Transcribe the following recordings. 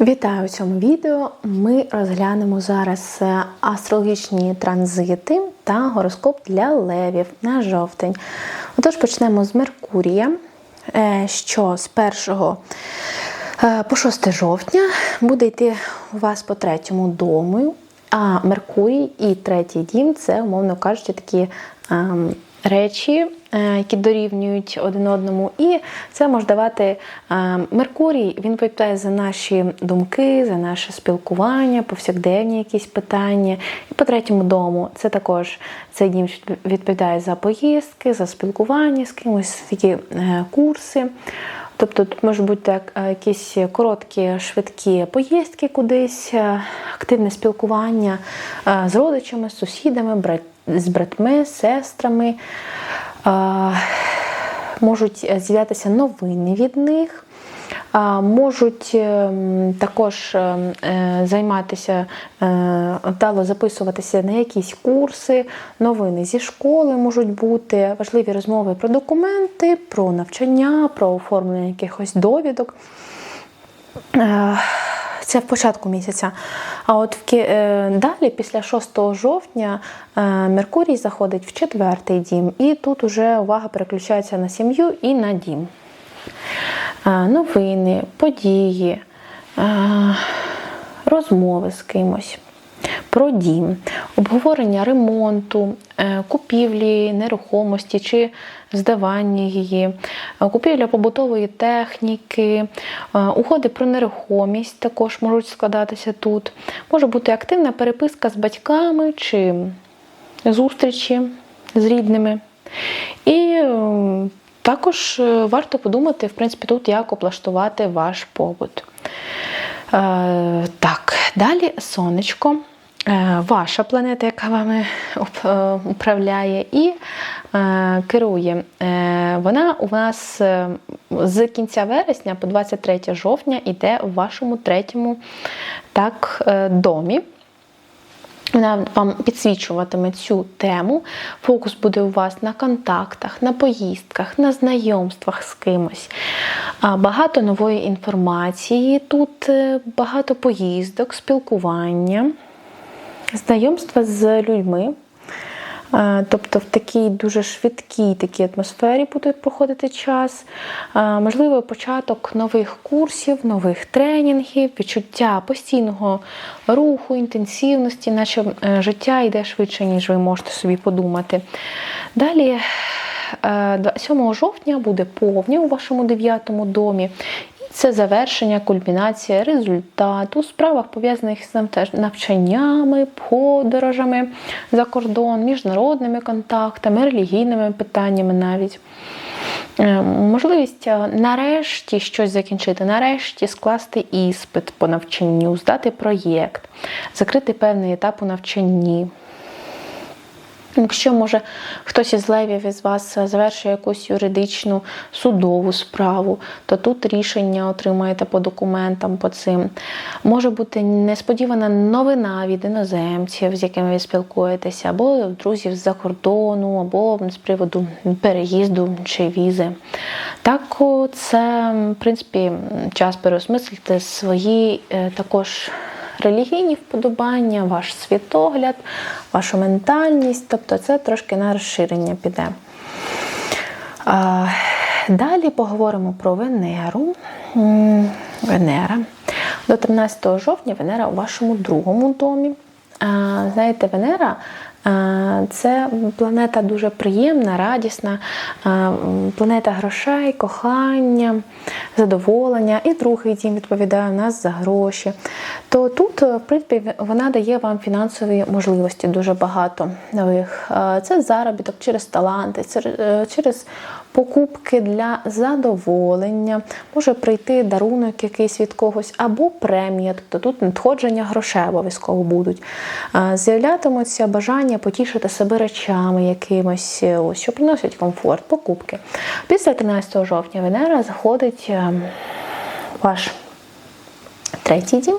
Вітаю у цьому відео. Ми розглянемо зараз е, астрологічні транзити та гороскоп для левів на жовтень. Отож, почнемо з Меркурія, е, що з 1 е, по 6 жовтня буде йти у вас по третьому дому. А Меркурій і третій дім це, умовно кажучи, такі ем, речі, е, які дорівнюють один одному. І це може давати е, Меркурій, він відповідає за наші думки, за наше спілкування, повсякденні якісь питання. І по третьому дому це також цей дім відповідає за поїздки, за спілкування з кимось, такі е, курси. Тобто тут можуть бути якісь короткі, швидкі поїздки кудись, активне спілкування з родичами, з сусідами, з братми, з сестрами. Е, Можуть з'являтися новини від них. Можуть ем, також ем, е, займатися, е, вдало записуватися на якісь курси, новини зі школи можуть бути, важливі розмови про документи, про навчання, про оформлення якихось довідок. Це в початку місяця. А от в е, далі, після 6 жовтня, е, Меркурій заходить в четвертий дім, і тут уже увага переключається на сім'ю і на дім. Е, Новини, події, розмови з кимось. Про дім, обговорення ремонту, е, купівлі нерухомості чи здавання її, е, купівля побутової техніки, е, угоди про нерухомість також можуть складатися тут. Може бути активна переписка з батьками чи зустрічі з рідними. І також варто подумати, в принципі, тут, як облаштувати ваш побут. Далі сонечко. Е, Ваша планета, яка вами е, управляє і е, керує. Вона у нас е, з кінця вересня по 23 жовтня йде в вашому третьому так, домі. Вона вам підсвічуватиме цю тему. Фокус буде у вас на контактах, на поїздках, на знайомствах з кимось. Багато нової інформації. Тут е, багато поїздок, спілкування, знайомства з людьми. Е, Тобто в такій дуже швидкій такій атмосфері буде проходити час. Е, Можливо, початок нових курсів, нових тренінгів, відчуття постійного руху, інтенсивності, наче е, життя йде швидше, ніж ви можете собі подумати. Далі, е, 7 жовтня буде повня у вашому дев'ятому домі. Це завершення, кульмінація, результат у справах, пов'язаних з навчаннями, подорожами за кордон, міжнародними контактами, релігійними питаннями навіть. Е, Можливість е, нарешті щось закінчити, нарешті скласти іспит по навчанню, здати проєкт, закрити певний етап у навчанні. Якщо, може, хтось із левів із вас завершує якусь юридичну судову справу, то тут рішення отримаєте по документам по цим. Може бути несподівана новина від іноземців, з якими ви спілкуєтеся, або друзів з-за кордону, або з приводу переїзду чи візи. Так, це, в принципі, час переосмислити свої е, також релігійні вподобання, ваш світогляд, вашу ментальність, тобто це трошки на розширення піде. Далі поговоримо про Венеру. Венера. До 13 жовтня Венера у вашому другому домі. Знаєте, Венера це планета дуже приємна, радісна, планета грошей, кохання, задоволення. І другий дім відповідає у нас за гроші. То тут, в принципі, вона дає вам фінансові можливості дуже багато нових. Це заробіток через таланти, е, через покупки для задоволення, може прийти дарунок якийсь від когось, або премія, тобто тут надходження грошей обов'язково будуть. З'являтимуться бажання потішити себе речами якимось, е, ось, що приносять комфорт, покупки. Після 13 жовтня Венера заходить е, ваш третій дім.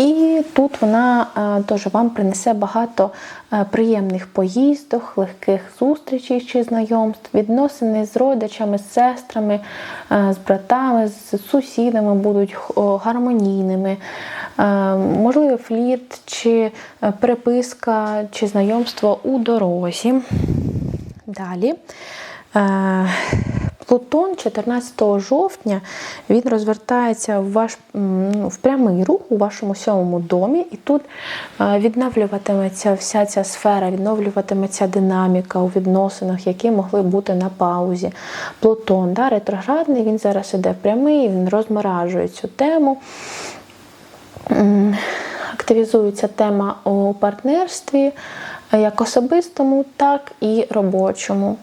І тут вона е, теж вам принесе багато е, приємних поїздок, легких зустрічей чи знайомств, відносини з родичами, з сестрами, е, з братами, з сусідами будуть гармонійними. Е, Можливо, флірт, чи переписка, чи знайомство у дорозі. Далі. Плутон 14 жовтня він розвертається в ваш ну, в прямий рух у вашому сьомому домі, і тут відновлюватиметься вся ця сфера, відновлюватиметься динаміка у відносинах, які могли бути на паузі. Плутон, да, ретроградний, він зараз іде прямий, він розморажує цю тему. Активізується тема у партнерстві, як особистому, так і робочому.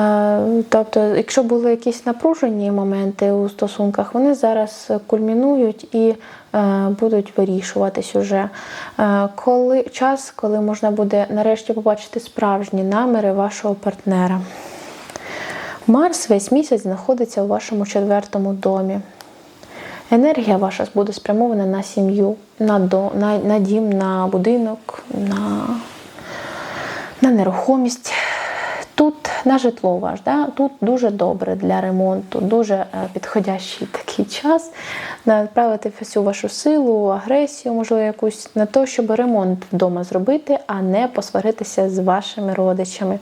Е, Тобто, якщо були якісь напружені моменти у стосунках, вони зараз кульмінують і е, будуть вирішуватись уже. Е, Коли час, коли можна буде нарешті побачити справжні наміри вашого партнера. Марс весь місяць знаходиться у вашому четвертому домі. Енергія ваша буде спрямована на сім'ю, на, на, на дім, на будинок, на, на нерухомість. На житло ваш, да? тут дуже добре для ремонту, дуже е, підходящий такий час направити всю вашу силу, агресію, можливо, якусь на те, щоб ремонт вдома зробити, а не посваритися з вашими родичами.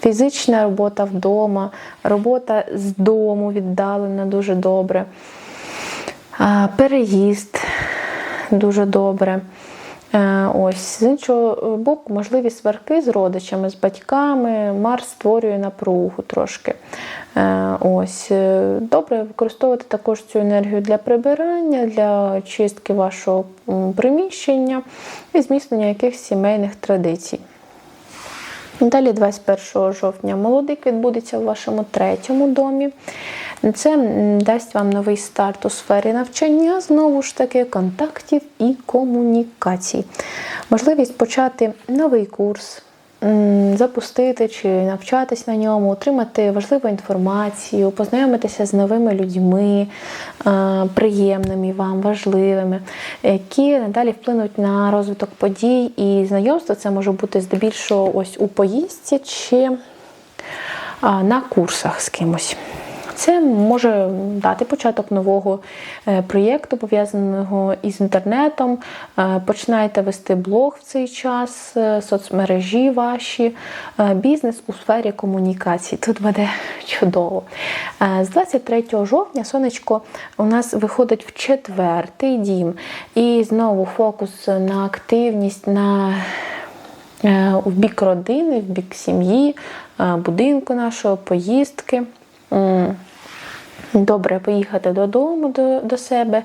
Фізична робота вдома, робота з дому віддалена дуже добре. Переїзд дуже добре. Е, Ось, з іншого боку, можливі сварки з родичами, з батьками. Марс створює напругу трошки. Е, Ось, е, Добре використовувати також цю енергію для прибирання, для чистки вашого приміщення і зміцнення якихось сімейних традицій. Далі, 21 жовтня, молодик відбудеться у вашому третьому домі. Це дасть вам новий старт у сфері навчання, знову ж таки, контактів і комунікацій. Можливість почати новий курс, запустити чи навчатись на ньому, отримати важливу інформацію, познайомитися з новими людьми, приємними вам, важливими, які надалі вплинуть на розвиток подій і знайомство. Це може бути здебільшого ось у поїздці чи на курсах з кимось. Це може дати початок нового е, проєкту, пов'язаного із інтернетом. Е, Починаєте вести блог в цей час, е, соцмережі ваші, бізнес у сфері комунікацій. Тут буде чудово. З 23 жовтня сонечко у нас виходить в четвертий дім. І знову фокус на активність, на в бік родини, в бік сім'ї, будинку нашого, поїздки. Добре поїхати додому до, до себе.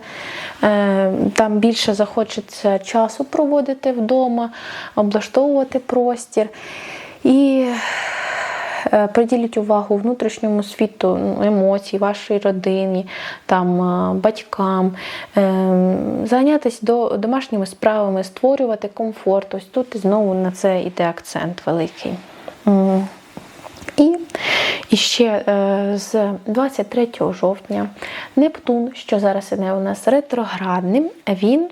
Е, Там більше захочеться часу проводити вдома, облаштовувати простір. І е, приділіть увагу внутрішньому світу, ну, емоцій, вашій родині, там, е, батькам, е, зайнятися до, домашніми справами, створювати комфорт. Ось тут знову на це йде акцент великий. І, і ще е, з 23 жовтня Нептун, що зараз іде у нас ретроградним, він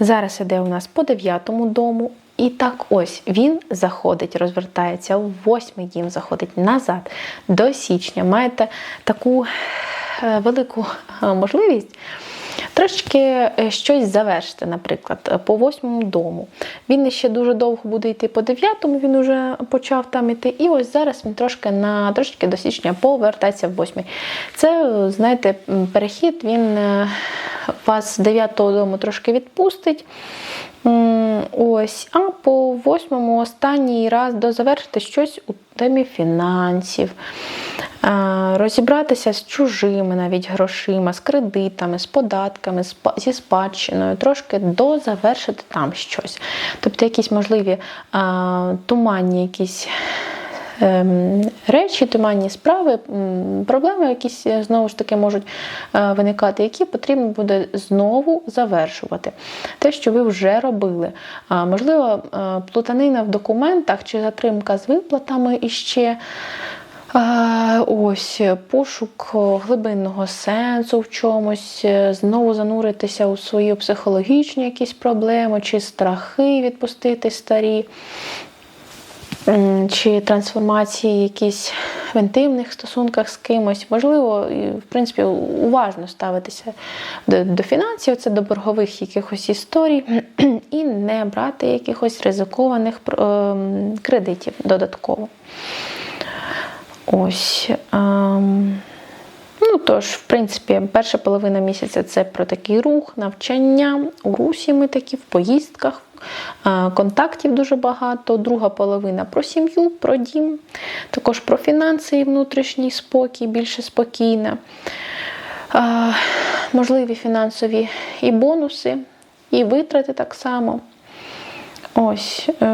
зараз іде у нас по 9 дому. І так ось він заходить, розвертається у восьмий дім, заходить назад до січня. Маєте таку е, велику е, можливість трошки е, щось завершити, наприклад, е, по восьмому дому. Він ще дуже довго буде йти по дев'ятому, він вже почав там іти. І ось зараз він трошки на трошки до січня повертається в восьмий. Це, знаєте, перехід, він е, вас з дев'ятого дому трошки відпустить. Ось, а по восьмому останній раз дозавершити щось у темі фінансів, розібратися з чужими навіть грошима, з кредитами, з податками, зі спадщиною, трошки дозавершити там щось. Тобто якісь можливі туманні якісь ем, речі, туманні справи, проблеми якісь е, знову ж таки можуть е, виникати, які потрібно буде знову завершувати. Те, що ви вже робили. Можливо, е, плутанина в документах чи затримка з виплатами іще. Е, Ось пошук глибинного сенсу в чомусь, е, знову зануритися у свої психологічні якісь проблеми, чи страхи відпустити старі, чи трансформації якісь в інтимних стосунках з кимось. Можливо, в принципі, уважно ставитися до, до фінансів, це до боргових якихось історій, і не брати якихось ризикованих кредитів додатково. Ось. ем, Ну, тож, в принципі, перша половина місяця це про такий рух, навчання. У русі ми такі, в поїздках, е, контактів дуже багато. Друга половина про сім'ю, про дім, також про фінанси і внутрішній спокій, більше спокійна. Е, Можливі фінансові і бонуси, і витрати так само. Ось е,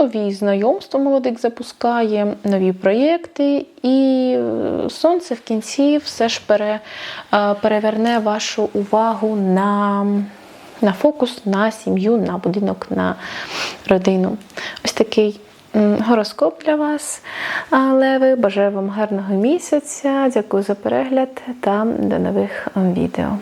нові знайомства молодик запускає, нові проєкти, і е, сонце в кінці все ж пере, е, переверне вашу увагу на, на фокус на сім'ю, на будинок, на родину. Ось такий гороскоп для вас, Леви. Бажаю вам гарного місяця. Дякую за перегляд та до нових відео.